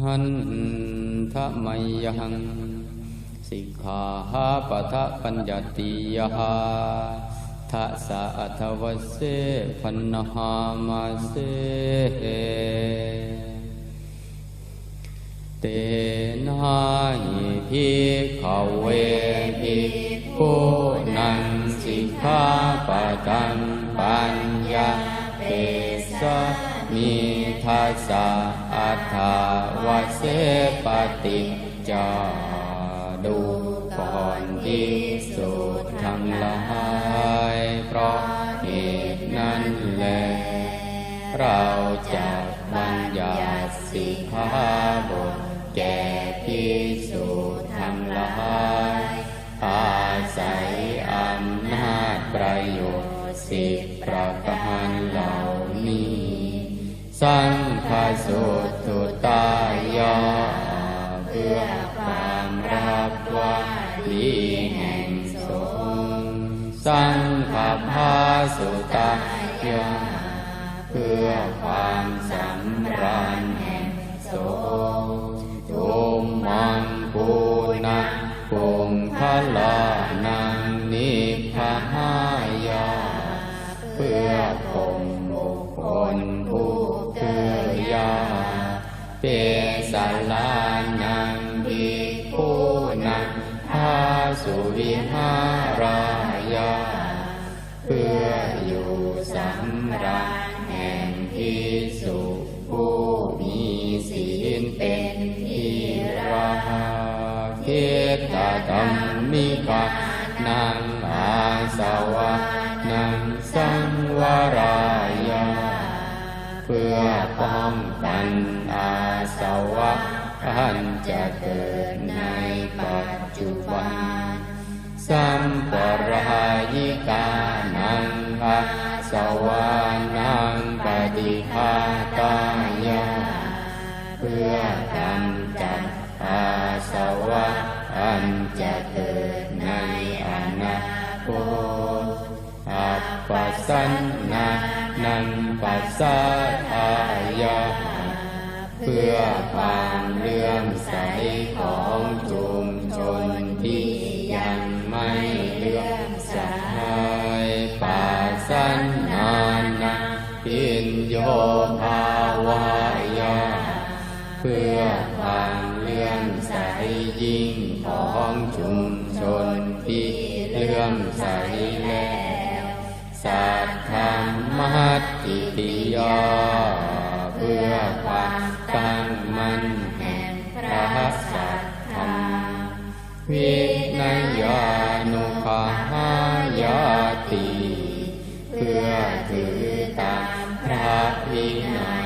หันทะไมยัง สิกขาปะทะปัญญติยหาทัสสะอัทวเสพันนหามาเสเตนะหิภิขเวภิกขุนังสิกขาปะตังปัญ มิทัสสะอัฏฐาวเสปฏิจจาดูก่อนที่สุดทั้งหลายเพราะเหตุนั้นแล เราจะบัญญัติสิกขาบทแก่พิสุทั้งหลายอาศัยอำนาจประโยชน์สิบประการเหล่านี้ สังฆสุตตุตายาเพื่อความรับว่าดีแห่งสงสังฆพาสุตายาเพื่อความสำราญแห่งสงทุมมังปูนะปุงพลานังนิพพายาเพื่อ ยาเปสาลานังภิกขุนังพาสุวิหารายา เพื่ออยู่สำราญแห่งพิสุผู้มีศีลเป็นที่รักเกตกรรมิกานังอาสวะนังสังวรา เพื่อป้องกันอาสวะอันจะเกิดในปัจจุบัน สัมปรายิกานังอาสวานังปฏิภาตายา เพื่อกำจัดอาสวะอันจะเกิดในอนาคตอัปปัสสันนา นังปัสสะอายาเพื่อความเลื่อมใสของชุมชนที่ยังไม่เลื่อมใสปัสสันนานาปินโยภาวายาเพื่อความเลื่อมใสยิ่งของชุมชนที่เลื่อมใสแล้ว วินยานุภาหายาติ เพื่อถือตามพระวินั